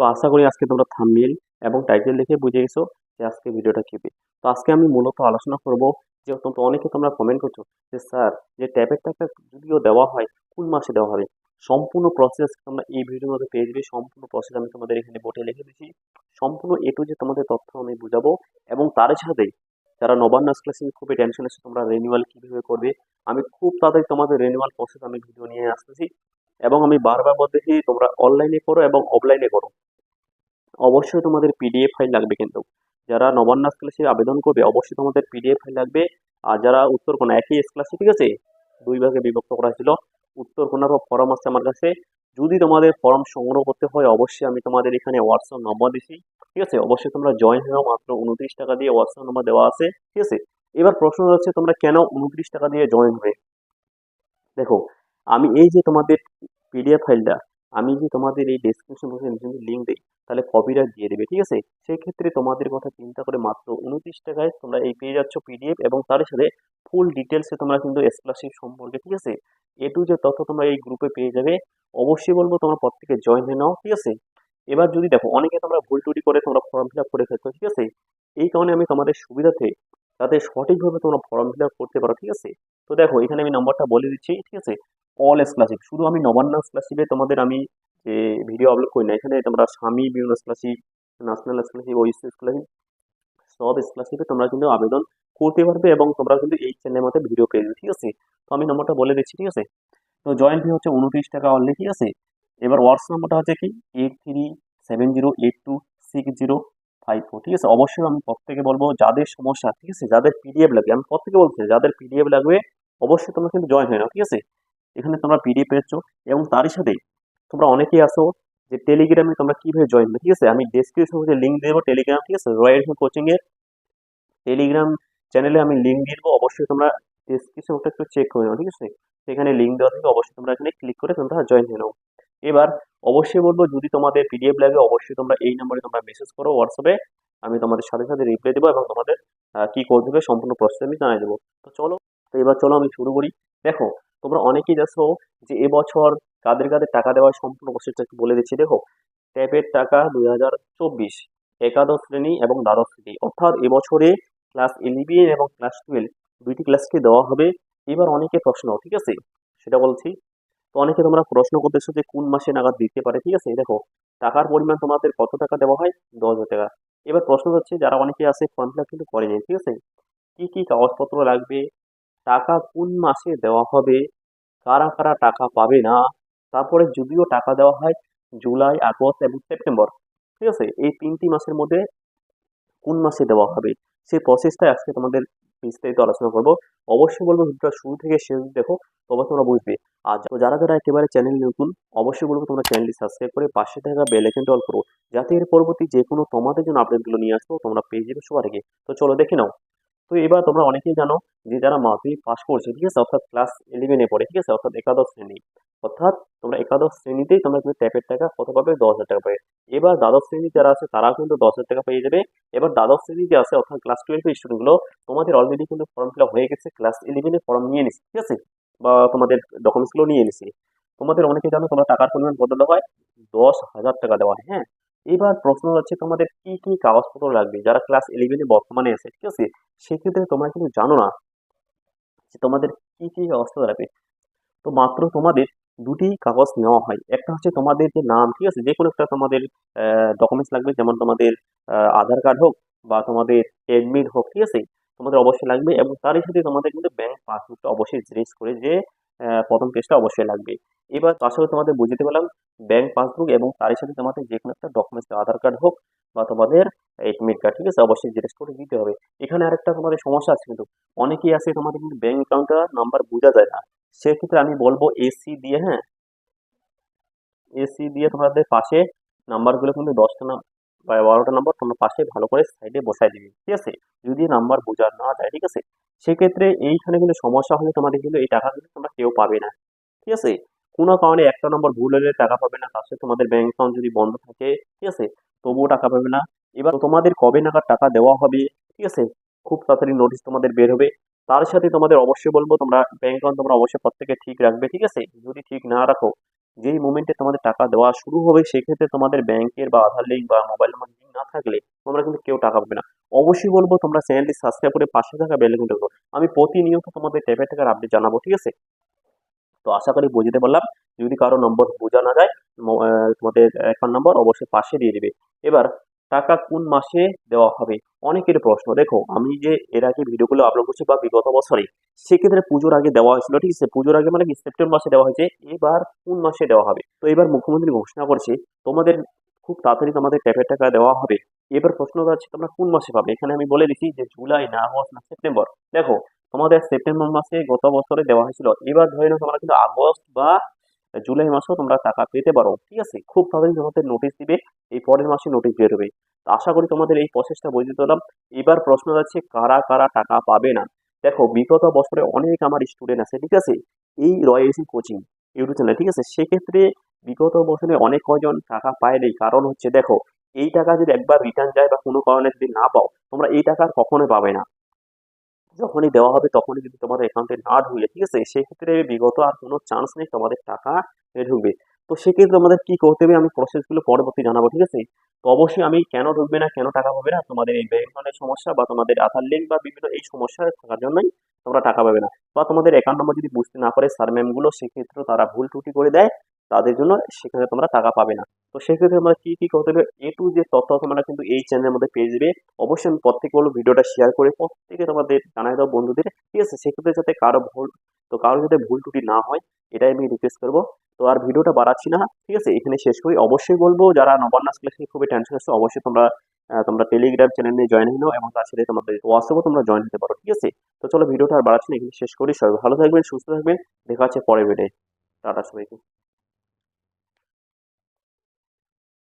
তো আশা করি আজকে তোমরা থাম্বনেল এবং টাইটেল দেখে বুঝে গেছো যে আজকে ভিডিওটা কী তো আজকে আমি মূলত আলোচনা করব যে তোমরা অনেকে তোমরা কমেন্ট করছ যে, স্যার, যে ট্যাবের টাকা যদিও দেওয়া হয়, কোন মাসে দেওয়া হবে? সম্পূর্ণ প্রসেস তোমরা এই ভিডিওর মধ্যে পেয়ে যাবে। সম্পূর্ণ প্রসেস আমি তোমাদের এখানে বোর্ডে লিখে দিয়েছি। সম্পূর্ণ এ টু যে তোমাদের তথ্য আমি বুঝাবো এবং তার সাথে যারা নবান্ন ক্লাসিং খুবই টেনশন আছে, তোমরা রেনিউয়াল কীভাবে করবে? আমি খুব তাড়াতাড়ি তোমাদের রেনিউয়াল প্রসেস আমি ভিডিও নিয়ে আসতেছি এবং আমি বারবার বলতেছি তোমরা অনলাইনে করো এবং অফলাইনে করো। অবশ্যই তোমাদের পিডিএফ ফাইল লাগবে কিন্তু। যারা নবান্ন ক্লাসে আবেদন করবে, অবশ্যই তোমাদের পিডিএফ ফাইল লাগবে। আর যারা উত্তরকোনা, একই ক্লাসে ঠিক আছে? দুই ভাগে বিভক্ত করা ছিল। উত্তরকোনারও ফর্ম আছে আমার কাছে। যদি তোমাদের ফর্ম সংগ্রহ করতে হয়, অবশ্যই আমি তোমাদের এখানে হোয়াটসঅ্যাপ নম্বর দিছি, ঠিক আছে? অবশ্যই তোমরা জয়েন হয়েও মাত্র উনত্রিশ টাকা দিয়ে হোয়াটসঅ্যাপ নম্বর দেওয়া আছে, ঠিক আছে? এবার প্রশ্ন হচ্ছে, তোমরা কেন উনত্রিশ টাকা দিয়ে জয়েন হবে দেখো, আমি এই যে তোমাদের পিডিএফ ফাইলটা আমি যে তোমাদের এই ডেসক্রিপশন বক্সে লিঙ্ক দিই তাহলে কপিরাইট দিয়ে দেবে, ঠিক আছে? সেই ক্ষেত্রে তোমাদের কথা চিন্তা করে মাত্র উনত্রিশ টাকায় তোমরা এই পেয়ে যাচ্ছ পিডিএফ এবং তার সাথে ফুল ডিটেলসে তোমরা কিন্তু স্কলারশিপ সম্পর্কে, ঠিক আছে? এ টু যে তথ্য তোমরা এই গ্রুপে পেয়ে যাবে। অবশ্যই বলব তোমরা প্রত্যেকে জয়েন হয়ে নাও, ঠিক আছে? এবার যদি দেখো, অনেকে তোমরা ভুল টুটি করে তোমরা ফর্ম ফিল আপ করে ফেলছো, ঠিক আছে? এই কারণে আমি তোমাদের সুবিধাতে যাতে সঠিকভাবে তোমরা ফর্ম ফিল আপ করতে পারো, ঠিক আছে? তো দেখো, এখানে আমি নম্বরটা বলে দিচ্ছি, ঠিক আছে? অল স্কলারশিপ শুধু আমি নবান্ন স্কলারশিপে তোমাদের আমি যে ভিডিও আপলোড করি না, এখানে তোমরা স্বামী বিভিন্ন scholarship national scholarship OEC scholarship সব স্কলারশিপে তোমরা কিন্তু আবেদন করতে পারবে এবং তোমরা কিন্তু এই চ্যানেলের মধ্যে ভিডিও পেয়ে যাবে, ঠিক আছে? তো আমি নম্বরটা বলে দিচ্ছি, ঠিক আছে? তো জয়েন্ট ফি হচ্ছে উনত্রিশ টাকা অনলি ঠিক আছে? এবার হোয়াটস নাম্বারটা হচ্ছে কি? Eight three seven zero eight two six zero five four ঠিক আছে? অবশ্যই আমি প্রত্যেকে বলব, যাদের সমস্যা, ঠিক আছে? যাদের পিডিএফ লাগবে, আমি প্রত্যেকে বলছি, যাদের পিডিএফ লাগবে, অবশ্যই তোমরা কিন্তু জয়েন হয়ে নাও, ঠিক আছে? এখানে তোমরা পিডিএফ পেয়েছ এবং তারই সাথে তোমরা অনেকেই আসো যে টেলিগ্রামে তোমরা কীভাবে জয়েন হবে ঠিক আছে? আমি ডেসক্রিপশন হচ্ছে লিঙ্ক দেবো টেলিগ্রাম ঠিক আছে? রয়্যাল কোচিংয়ের টেলিগ্রাম চ্যানেলে আমি লিঙ্ক দিয়ে দেবো। অবশ্যই তোমরা ডেসক্রিপশনটা একটু চেক করে নাও, ঠিক আছে? সেখানে লিঙ্ক দেওয়া থাকে অবশ্যই তোমরা এখানে ক্লিক করে তোমরা জয়েন হয়ে নাও। এবার অবশ্যই বলব, যদি তোমাদের পিডিএফ লাগে, অবশ্যই তোমরা এই নম্বরে তোমরা মেসেজ করো হোয়াটসঅ্যাপে আমি তোমাদের সাথে সাথে রিপ্লাই দেবো এবং তোমাদের কী করতে হবে সম্পূর্ণ প্রসেস আমি জানিয়ে দেবো। তো চলো, তো এবার চলো আমি শুরু করি। দেখো, তোমরা অনেকেই যাচ্ছো যে এবছর কাদের কাদের টাকা দেওয়ার সম্পূর্ণ প্রসেসটা একটু বলে দিচ্ছি, দেখো। ট্যাবের টাকা দুই হাজার চব্বিশ, একাদশ শ্রেণি এবং দ্বাদশ শ্রেণি। অর্থাৎ এবছরে ক্লাস ইলেভেন এবং ক্লাস টুয়েলভ দুইটি ক্লাসকে দেওয়া হবে। এবার অনেকে প্রশ্ন, ঠিক আছে? সেটা বলছি। তো অনেকে তোমরা প্রশ্ন করতেছো যে কোন মাসে নাগাদ দিতে পারে, ঠিক আছে? দেখো, টাকার পরিমাণ তোমাদের কত টাকা দেওয়া হয়? দশ হাজার টাকা। এবার প্রশ্ন হচ্ছে, যারা অনেকে আছে ফর্ম ফিল আপ কিন্তু করেনি, ঠিক আছে? কী কী কাগজপত্র লাগবে? টাকা কোন মাসে দেওয়া হবে? কারা কারা টাকা পাবে না? তারপরে যদিও টাকা দেওয়া হয় জুলাই, আগস্ট এবং সেপ্টেম্বর, ঠিক আছে? এই তিনটি মাসের মধ্যে কোন মাসে দেওয়া হবে? সেই প্রসেসটাই আজকে তোমাদের বিস্তারিত আলোচনা করব। অবশ্যই বলব, ভিডিওটা শুরু থেকে শেষ দেখো, তবে তোমরা বুঝবে। আর যারা যারা একেবারে চ্যানেল নতুন, অবশ্যই বলব তোমরা চ্যানেলটি সাবস্ক্রাইব করে পাশে থাকা বেল আইকনটা অল করো। যাতে এর পরবর্তী যে কোনো তোমাদের জন্য আপডেটগুলো নিয়ে আসব তোমরা পেয়ে যাবে সবার আগে। তো চলো দেখে নাও। তো এবার তোমরা অনেকেই জানো যে যারা মাধ্যমিক পাস করছে, ঠিক আছে? অর্থাৎ ক্লাস ইলেভেনে পড়ে, ঠিক আছে? অর্থাৎ একাদশ শ্রেণি। অর্থাৎ তোমরা একাদশ শ্রেণীতেই তোমরা কিন্তু ট্যাপের টাকা কত পাবে? দশ হাজার টাকা পাবে। এবার দ্বাদশ শ্রেণি যারা আছে, তারাও কিন্তু দশ হাজার টাকা পেয়ে যাবে। এবার দ্বাদশ শ্রেণি যে আছে, অর্থাৎ ক্লাস টুয়েলভের স্টুডেন্টগুলো তোমাদের অলরেডি কিন্তু ফর্ম ফিল হয়ে গেছে। ক্লাস ইলেভেনের ফর্ম নিয়ে নিচ্ছে ঠিক আছে? বা তোমাদের ডকুমেন্টসগুলো নিয়ে নিছি। তোমাদের অনেকে জানো, তোমরা টাকার পরিমাণ দেওয়া হয়, দশ হাজার টাকা দেওয়া হয় হ্যাঁ? এবার প্রশ্ন হচ্ছে, তোমাদের কি কি কাগজপত্র লাগবে? যারা ক্লাস ইলেভেনে বর্তমানে আছে, ঠিক আছে? সেক্ষেত্রে তোমরা কিন্তু জানো না যে তোমাদের কি কি কাগজপত্র লাগবে। তো মাত্র তোমাদের দুটি কাগজ নেওয়া হয়। একটা হচ্ছে তোমাদের যে নাম, ঠিক আছে? যে কোনো একটা তোমাদের ডকুমেন্টস লাগবে, যেমন তোমাদের আধার কার্ড হোক বা তোমাদের এডমিট হোক, ঠিক আছে? তোমাদের অবশ্যই লাগবে এবং তারই সাথে তোমাদের কিন্তু ব্যাংক পাসবুকটা অবশ্যই জিনিস করে যে প্রথম পেজটা অবশ্যই লাগবে। এবার তার সাথে তোমাদের বুঝতে পারলাম ব্যাংক পাসবুক এবং তারই সাথে তোমাদের যে কোনো একটা ডকুমেন্টস আধার কার্ড হোক বা তোমাদের এডমিট কার্ড ঠিক আছে? অবশ্যই জিজ্ঞেস করে দিতে হবে। এখানে আরেকটা তোমাদের সমস্যা আছে কিন্তু। অনেকেই আছে তোমাদের কিন্তু ব্যাংক অ্যাকাউন্টটা নাম্বার বোঝা যায় না। সেক্ষেত্রে আমি বলব এসি দিয়ে হ্যাঁ? এসি দিয়ে তোমাদের পাশে নাম্বারগুলো কিন্তু দশটা না বা বারোটা নাম্বার তোমরা পাশে ভালো করে সাইডে বসাই দিবে, ঠিক আছে? যদি নাম্বার বোঝা না যায়, ঠিক আছে? সেক্ষেত্রে এইখানে কিন্তু সমস্যা হলে তোমাদের কিন্তু এই টাকা কিন্তু তোমরা কেউ পাবে না, ঠিক আছে? কোনো কারণে একটা নম্বর ভুল হলে টাকা পাবে না, তার সাথে তোমাদের ব্যাংক অ্যাকাউন্ট যদি বন্ধ থাকে, ঠিক আছে? তবুও টাকা পাবে না। এবার তোমাদের কবে নাগাদ টাকা দেওয়া হবে, ঠিক আছে? খুব তাড়াতাড়ি নোটিশ তোমাদের বের হবে। তার সাথে তোমাদের অবশ্যই বলব, তোমরা ব্যাংক অ্যাকাউন্ট তোমরা অবশ্যই প্রত্যেকে ঠিক রাখবে, ঠিক আছে? যদি ঠিক না রাখো, যেই মোমেন্টে তোমাদের টাকা দেওয়া শুরু হবে, সেক্ষেত্রে তোমাদের ব্যাংকের বা আধার লিঙ্ক বা মোবাইল নাম্বার লিঙ্ক না থাকলে তোমরা কিন্তু কেউ টাকা পাবে না। অবশ্যই বলব, তোমরা চ্যানেলটি সাবস্ক্রাইব করে পাশে থাকা বেল করো আমি প্রতিনিয়ত তোমাদের ট্যাপের টাকার আপডেট জানাব, ঠিক আছে? তো আশা করি বুঝতে পারলাম। যদি কারও নম্বর বোঝা না যায় তোমাদের অ্যাকাউন্ট নম্বর অবশ্যই পাশে দিয়ে দিবে। এবার টাকা কোন মাসে দেওয়া হবে? অনেকের প্রশ্ন। দেখো, আমি যে এর আগে ভিডিওগুলো আপলোড করছি বা বিগত বছরে, সেক্ষেত্রে পুজোর আগে দেওয়া হয়েছিল, ঠিক আছে? পুজোর আগে মানে কি? সেপ্টেম্বর মাসে দেওয়া হয়েছে, এবার কোন মাসে দেওয়া হবে? তো এবার মুখ্যমন্ত্রী ঘোষণা করছে, তোমাদের খুব তাড়াতাড়ি তোমাদের ট্যাপের টাকা দেওয়া হবে। এবার প্রশ্ন হচ্ছে তোমরা কোন মাসে পাবে? এখানে আমি বলে দিচ্ছি যে জুলাই না আগস্ট না সেপ্টেম্বর দেখো, তোমাদের সেপ্টেম্বর মাসে গত বছরে দেওয়া হয়েছিল। এবার ধরে নাও, তোমরা কিন্তু আগস্ট বা জুলাই মাসেও তোমরা টাকা পেতে পারো। ঠিক আছে? খুব তাড়াতাড়ি তোমাদের নোটিশ দিবে, এই পরের মাসে নোটিশ বেরোবে তো আশা করি তোমাদের এই প্রসেসটা বুঝতে পারলাম এবার প্রশ্ন যাচ্ছে, কারা কারা টাকা পাবে না? দেখো, বিগত বছরে অনেক আমার স্টুডেন্ট আছে, ঠিক আছে? এই রয়েছে কোচিং ইউটিউব চ্যানেল ঠিক আছে? সেক্ষেত্রে বিগত বছরে অনেক কজন টাকা পায়নি কারণ হচ্ছে, দেখো, এই টাকা যদি একবার রিটার্ন যায় বা কোনো কারণে যদি না পাও, তোমরা এই টাকা কখনোই পাবে না। যখনই দেওয়া হবে তখনই যদি তোমাদের অ্যাকাউন্টে না ঢুকে ঠিক আছে? সেক্ষেত্রে বিগত আর কোনো চান্স নেই তোমাদের টাকা ঢুকবে। তো সেক্ষেত্রে আমাদের কি করতে হবে? আমি প্রসেসগুলো পরবর্তী জানাব, ঠিক আছে? তো অবশ্যই আমি কেন ঢুকবে না, কেন টাকা পাবে না, তোমাদের এই ব্যাংক সমস্যা বা তোমাদের আধার লিঙ্ক বা বিভিন্ন এই সমস্যা থাকার জন্যই তোমরা টাকা পাবে না। বা তোমাদের অ্যাকাউন্ট নম্বর যদি বুঝতে না পারে স্যার ম্যামগুলো সেক্ষেত্রে তারা ভুল ত্রুটি করে দেয়। তাদের জন্য সেখানে তোমরা টাকা পাবে না। তো সেক্ষেত্রে আমরা কি কি করতে হবে? এ টু যে তথ্য তোমরা কিন্তু এই চ্যানেলের মধ্যে পেয়ে যাবে। অবশ্যই আমি প্রত্যেকে বলব ভিডিওটা শেয়ার করে প্রত্যেকে তোমাদের জানাই দাও বন্ধুদের। ঠিক আছে, সেক্ষেত্রে যাতে কারও ভুল, তো কারও যাতে ভুল ত্রুটি না হয়, এটাই আমি রিকোয়েস্ট করব। তো আর ভিডিওটা বাড়াচ্ছি না। ঠিক আছে, এখানে শেষ করি। অবশ্যই বলব, যারা নবান্নাস ক্লাসে খুবই টেনশন আছে, অবশ্যই তোমরা তোমরা টেলিগ্রাম চ্যানেলে জয়েন হয়ে নাও এবং তার সাথে তোমাদের হোয়াটসঅ্যাপও তোমরা জয়েন হতে পারো। ঠিক আছে? তো চলো, ভিডিওটা আর বাড়াচ্ছি না, এখানে শেষ করি। সবাই ভালো থাকবেন, সুস্থ থাকবেন। দেখা হচ্ছে পরের ভিডিও টাটা সবাইকে।